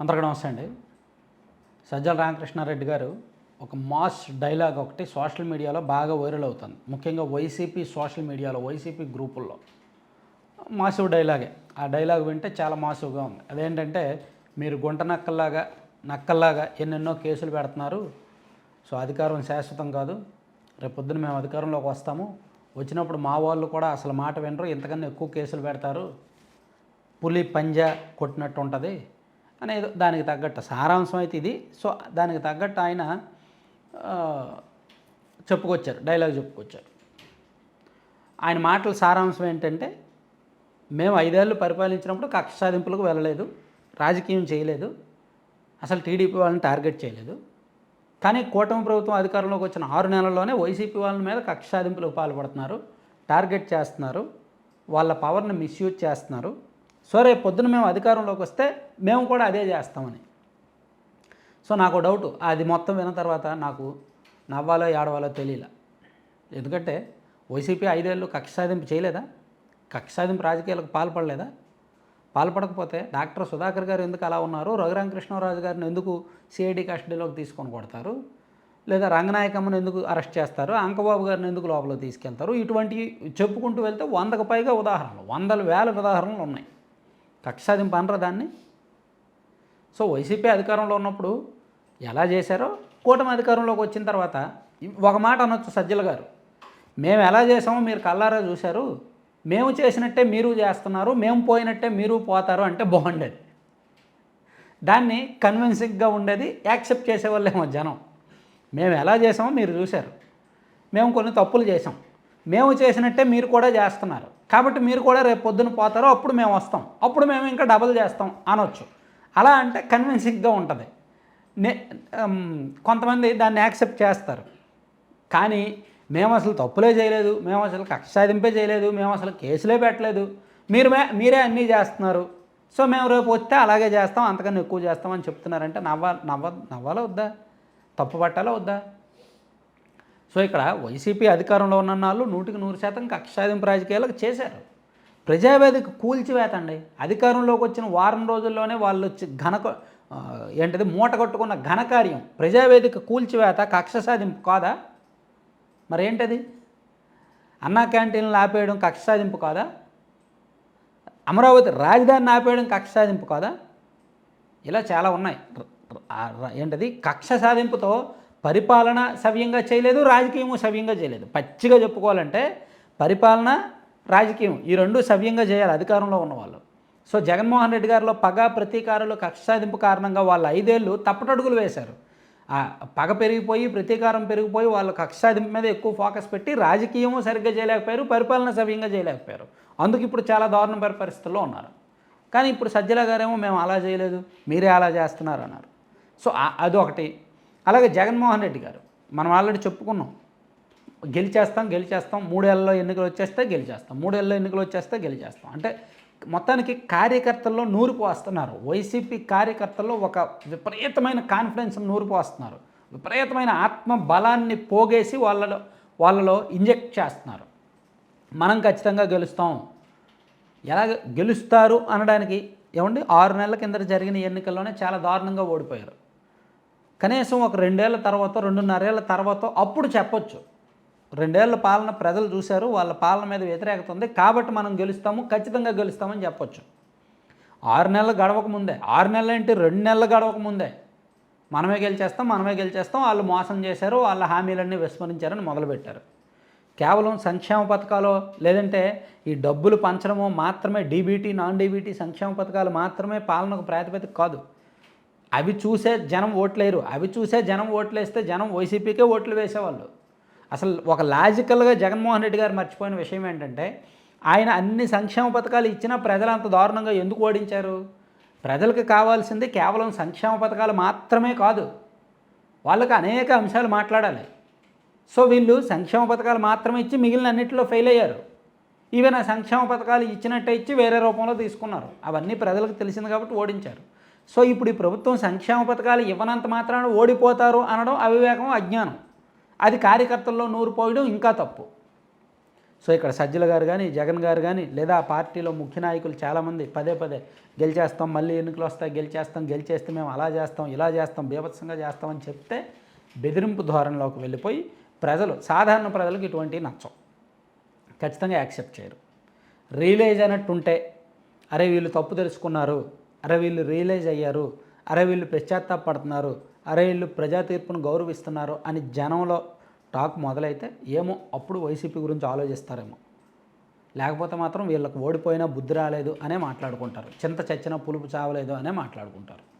అందరికీ నమస్తే అండి. సజ్జల రామకృష్ణారెడ్డి గారు ఒక మాస్ డైలాగ్ ఒకటి సోషల్ మీడియాలో బాగా వైరల్ అవుతుంది. ముఖ్యంగా వైసీపీ సోషల్ మీడియాలో వైసీపీ గ్రూపుల్లో. మాసివ్ డైలాగే. ఆ డైలాగ్ వింటే చాలా మాసివ్గా ఉంది. అదేంటంటే మీరు గుంట నక్కల్లాగా నక్కల్లాగా ఎన్నెన్నో కేసులు పెడుతున్నారు. సో అధికారం శాశ్వతం కాదు. రేపు పొద్దున మేము అధికారంలోకి వస్తాము. వచ్చినప్పుడు మా వాళ్ళు కూడా అసలు మాట వినరు. ఇంతకన్నా ఎక్కువ కేసులు పెడతారు. పులి పంజా కొట్టినట్టు ఉంటుంది. అనేది దానికి తగ్గట్టు సారాంశం అయితే ఇది. సో దానికి తగ్గట్టు ఆయన చెప్పుకొచ్చారు డైలాగ్ చెప్పుకొచ్చారు. ఆయన మాటల సారాంశం ఏంటంటే మేము ఐదేళ్ళు పరిపాలించినప్పుడు కక్ష సాధింపులకు వెళ్ళలేదు రాజకీయం చేయలేదు అసలు టీడీపీ వాళ్ళని టార్గెట్ చేయలేదు. కానీ కూటమి ప్రభుత్వం అధికారంలోకి వచ్చిన ఆరు నెలల్లోనే వైసీపీ వాళ్ళ మీద కక్ష సాధింపులకు పాల్పడుతున్నారు టార్గెట్ చేస్తున్నారు వాళ్ళ పవర్ని మిస్యూజ్ చేస్తున్నారు. సో రేపు పొద్దున మేము అధికారంలోకి వస్తే మేము కూడా అదే చేస్తామని. సో నాకు డౌట్ అది మొత్తం విన్న తర్వాత నాకు నవ్వాలో ఏడవాలో తెలియలే. ఎందుకంటే వైసీపీ ఐదేళ్ళు కక్ష సాధింపు చేయలేదా? కక్ష సాధింపు రాజకీయాలకు పాల్పడలేదా? పాల్పడకపోతే డాక్టర్ సుధాకర్ గారు ఎందుకు అలా ఉన్నారు? రఘురామకృష్ణరాజు గారిని ఎందుకు సిఐడి కస్టడీలోకి తీసుకొని కొడతారు లేదా రంగనాయకమ్మను ఎందుకు అరెస్ట్ చేస్తారు? అంకబాబు గారిని ఎందుకు లోపల తీసుకెళ్తారు? ఇటువంటి చెప్పుకుంటూ వెళ్తే వందకు పైగా ఉదాహరణలు వందల వేల ఉదాహరణలు ఉన్నాయి. కక్ష సాధింపు అనరా దాన్ని? సో వైసీపీ అధికారంలో ఉన్నప్పుడు ఎలా చేశారో కూటమి అధికారంలోకి వచ్చిన తర్వాత ఒక మాట అనొచ్చు సజ్జల గారు. మేము ఎలా చేసామో మీరు కల్లారా చూశారు. మేము చేసినట్టే మీరు చేస్తున్నారు. మేము పోయినట్టే మీరు పోతారు అంటే బాగుండేది. దాన్ని కన్విన్సింగ్గా ఉండేది యాక్సెప్ట్ చేసేవాళ్ళేమో జనం. మేము ఎలా చేసామో మీరు చూశారు. మేము కొన్ని తప్పులు చేసాం మేము చేసినట్టే మీరు కూడా చేస్తున్నారు. కాబట్టి మీరు కూడా రేపు పొద్దున పోతారో అప్పుడు మేము వస్తాం. అప్పుడు మేము ఇంకా డబుల్ చేస్తాం అనొచ్చు. అలా అంటే కన్విన్సింగ్గా ఉంటుంది. నే కొంతమంది దాన్ని యాక్సెప్ట్ చేస్తారు. కానీ మేము అసలు తప్పులే చేయలేదు. మేము అసలు కక్ష సాధింపే చేయలేదు. మేము అసలు కేసులే పెట్టలేదు. మీరు మే మీరే అన్నీ చేస్తున్నారు. సో మేము రేపు వస్తే అలాగే చేస్తాం. అంతకన్నా ఎక్కువ చేస్తాం అని చెప్తున్నారంటే నవ్వ నవ్వ నవ్వాలా వద్దా? తప్పు పట్టాలా వద్దా? సో ఇక్కడ వైసీపీ అధికారంలో ఉన్న వాళ్ళు నూటికి నూరు శాతం కక్ష సాధింపు రాజకీయాలకు చేశారు. ప్రజావేదిక కూల్చివేత అండి అధికారంలోకి వచ్చిన వారం రోజుల్లోనే వాళ్ళు వచ్చి ఘన ఏంటది ఏంటిది? మూట కట్టుకున్న ఘనకార్యం ప్రజావేదిక కూల్చివేత కక్ష సాధింపు కాదా? మరి అన్నా క్యాంటీన్లు ఆపేయడం కక్ష సాధింపు కాదా? అమరావతి రాజధానిని ఆపేయడం కక్ష సాధింపు కాదా? ఇలా చాలా ఉన్నాయి. ఏంటది? కక్ష సాధింపుతో పరిపాలన సవ్యంగా చేయలేదు రాజకీయము సవ్యంగా చేయలేదు. పచ్చిగా చెప్పుకోవాలంటే పరిపాలన రాజకీయం ఈ రెండు సవ్యంగా చేయాలి అధికారంలో ఉన్నవాళ్ళు సో జగన్మోహన్ రెడ్డి గారిలో పగ ప్రతీకారాలు కక్ష సాధింపు కారణంగా వాళ్ళు ఐదేళ్ళు తప్పటడుగులు వేశారు. ఆ పగ పెరిగిపోయి ప్రతీకారం పెరిగిపోయి వాళ్ళు కక్ష సాధింపు మీద ఎక్కువ ఫోకస్ పెట్టి రాజకీయము సరిగ్గా చేయలేకపోయారు పరిపాలన సవ్యంగా చేయలేకపోయారు. అందుకు ఇప్పుడు చాలా దారుణమైన పరిస్థితుల్లో ఉన్నారు. కానీ ఇప్పుడు సజ్జల గారేమో మేము అలా చేయలేదు మీరే అలా చేస్తున్నారు అన్నారు. సో అది అదొకటి. అలాగే జగన్మోహన్ రెడ్డి గారు మనం ఆల్రెడీ చెప్పుకున్నాం గెలిచేస్తాం గెలిచేస్తాం మూడేళ్ళలో ఎన్నికలు వచ్చేస్తే గెలిచేస్తాం మూడేళ్ళలో ఎన్నికలు వచ్చేస్తే గెలిచేస్తాం. అంటే మొత్తానికి కార్యకర్తల్లో నూరు వస్తున్నారు. వైసీపీ కార్యకర్తల్లో ఒక విపరీతమైన కాన్ఫిడెన్స్ నూరు వస్తున్నారు. విపరీతమైన ఆత్మ బలాన్ని పోగేసి వాళ్ళలో వాళ్ళలో ఇంజెక్ట్ చేస్తున్నారు. మనం ఖచ్చితంగా గెలుస్తాం. ఎలా గెలుస్తారు అనడానికి ఏమండి? ఆరు నెలల కింద జరిగిన ఎన్నికల్లోనే చాలా దారుణంగా ఓడిపోయారు. కనీసం ఒక రెండేళ్ళ తర్వాత రెండున్నరేళ్ళ తర్వాత అప్పుడు చెప్పొచ్చు. రెండేళ్ళ పాలన ప్రజలు చూశారు వాళ్ళ పాలన మీద వ్యతిరేకత ఉంది కాబట్టి మనం గెలుస్తాము ఖచ్చితంగా గెలుస్తామని చెప్పొచ్చు. ఆరు నెలలు గడవక ముందే. ఆరు నెలలు ఏంటి? రెండు నెలలు గడవక ముందే. మనమే గెలిచేస్తాం మనమే గెలిచేస్తాం. వాళ్ళు మోసం చేశారు వాళ్ళ హామీలన్నీ విస్మరించారని మొదలుపెట్టారు. కేవలం సంక్షేమ పథకాలు లేదంటే ఈ డబ్బులు పంచడమో మాత్రమే డీబీటీ నాన్ డీబీటీ సంక్షేమ పథకాలు మాత్రమే పాలనకు ప్రాతిపదిక కాదు. అవి చూసే జనం ఓట్లేరు. అవి చూసే జనం ఓట్లేస్తే జనం వైసీపీకే ఓట్లు వేసేవాళ్ళు. అసలు ఒక లాజికల్గా జగన్మోహన్ రెడ్డి గారు మర్చిపోయిన విషయం ఏంటంటే ఆయన అన్ని సంక్షేమ పథకాలు ఇచ్చినా ప్రజలు అంత దారుణంగా ఎందుకు ఓడించారు? ప్రజలకు కావాల్సింది కేవలం సంక్షేమ పథకాలు మాత్రమే కాదు. వాళ్ళకి అనేక అంశాలు మాట్లాడాలి. సో వీళ్ళు సంక్షేమ పథకాలు మాత్రమే ఇచ్చి మిగిలిన అన్నింటిలో ఫెయిల్ అయ్యారు. ఈవెన్ ఆ సంక్షేమ పథకాలు ఇచ్చినట్టే ఇచ్చి వేరే రూపంలో తీసుకున్నారు. అవన్నీ ప్రజలకు తెలిసింది కాబట్టి ఓడించారు. సో ఇప్పుడు ఈ ప్రభుత్వం సంక్షేమ పథకాలు ఇవ్వనంత మాత్రాన ఓడిపోతారు అనడం అవివేకం అజ్ఞానం. అది కార్యకర్తల్లో నూరు పోయడం ఇంకా తప్పు. సో ఇక్కడ సజ్జల గారు కానీ జగన్ గారు కానీ లేదా ఆ పార్టీలో ముఖ్య నాయకులు చాలామంది పదే పదే గెలిచేస్తాం మళ్ళీ ఎన్నికలు వస్తాయి గెలిచేస్తాం గెలిచేస్తే మేము అలా చేస్తాం ఇలా చేస్తాం బీభత్సంగా చేస్తామని చెప్తే బెదిరింపు ధోరణిలోకి వెళ్ళిపోయి ప్రజలు సాధారణ ప్రజలకు ఇటువంటివి నచ్చవు ఖచ్చితంగా యాక్సెప్ట్ చేయరు. రియలైజ్ అయినట్టు ఉంటే అరే వీళ్ళు తప్పు తెలుసుకున్నారు అరే వీళ్ళు రియలైజ్ అయ్యారు. అరే వీళ్ళు పశ్చాత్తాపడుతున్నారు అరే వీళ్ళు ప్రజా తీర్పును గౌరవిస్తున్నారు అని జనంలో టాక్ మొదలైతే ఏమో అప్పుడు వైసీపీ గురించి ఆలోచిస్తారేమో. లేకపోతే మాత్రం వీళ్ళకి ఓడిపోయినా బుద్ధి రాలేదు అనే మాట్లాడుకుంటారు. చింత చచ్చిన పులుపు చావలేదు అనే మాట్లాడుకుంటారు.